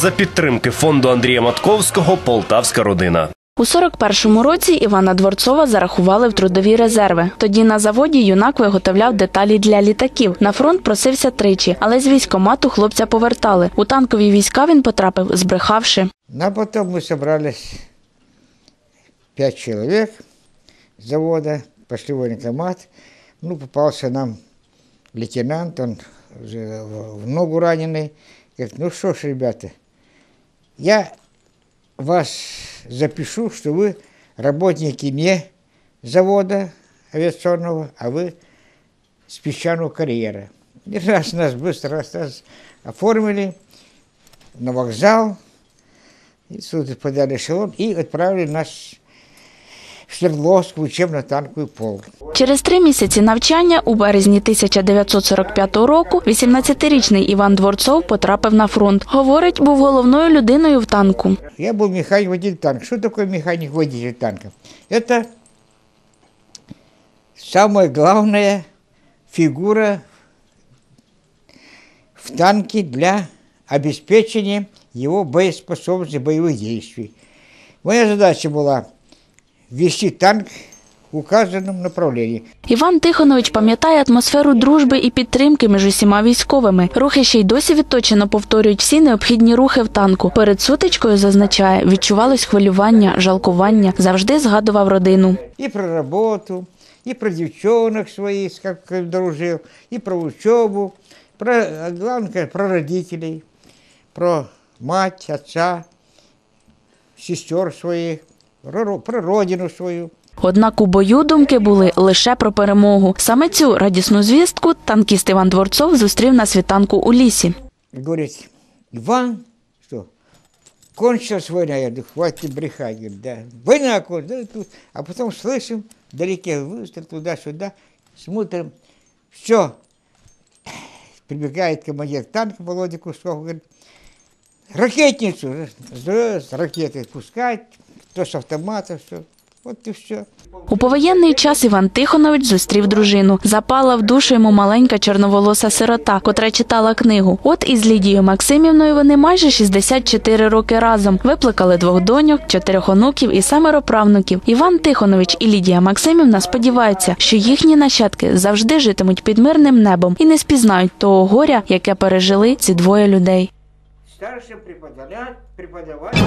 за підтримки фонду Андрія Матковського Полтавська родина. У 41-му році Івана Дворцова зарахували в трудові резерви. Тоді на заводі юнак виготовляв деталі для літаків. На фронт просився тричі, але з військомату хлопця повертали. У танкові війська він потрапив, збрехавши. Ну, а потом мы собрались пять человек с завода, пошли в военкомат. Ну, попался нам лейтенант, он уже в ногу раненый. Говорит, ну что ж, ребята, я вас запишу, что вы работники не завода авиационного, а вы с песчаного карьера. И раз нас быстро раз, раз оформили на вокзал, и тут подали эшелон и отправили нас в Свердловск в учебно-танковый полк. Через три місяці навчання у березні 1945 року 18-річний Іван Дворцов потрапив на фронт. Говорить, був головною людиною в танку. Я был механик-водитель танка. Что такое механик-водитель танка? Это самая главная фигура в танке для обеспечения его боеспособности, боевых действий. Моя задача была вести танк в указанном направлении. Іван Тихонович пам'ятає атмосферу дружби і підтримки між усіма військовими. Рухи ще й досі відточено повторюють всі необхідні рухи в танку. Перед сутичкою зазначає, відчувалось хвилювання, жалкування. Завжди згадував родину. И про работу, и про девчонок своих, с как дружил, и про учебу, про, а главное, про родителей, про мать, отца, сестер своих, про, ро- про родину свою. Однак у бою думки були лише про перемогу. Саме цю радісну звістку танкіст Іван Дворцов зустрів на світанку у лісі. Говорит, Иван, что, кончилась война? Я говорю, хватит брехать. Говорит, да, война кончилась. Да, тут. А потом слышим, вдалеке выстрел туда-сюда, смотрим, все. Прибегает командир танка Володя Кусков, говорит, ракетницу, с ракеты пускать, кто с автомата, все. Вот и все. У повоєнний час Іван Тихонович зустрів дружину. Запала в душу йому маленька чорноволоса сирота, котра читала книгу. От із Лідією Максимівною вони майже 64 роки разом. Виплакали двох доньок, чотирьох онуків і семеро правнуків. Іван Тихонович і Лідія Максимівна сподіваються, що їхні нащадки завжди житимуть під мирним небом і не спізнають того горя, яке пережили ці двоє людей. Преподаватель, преподаватель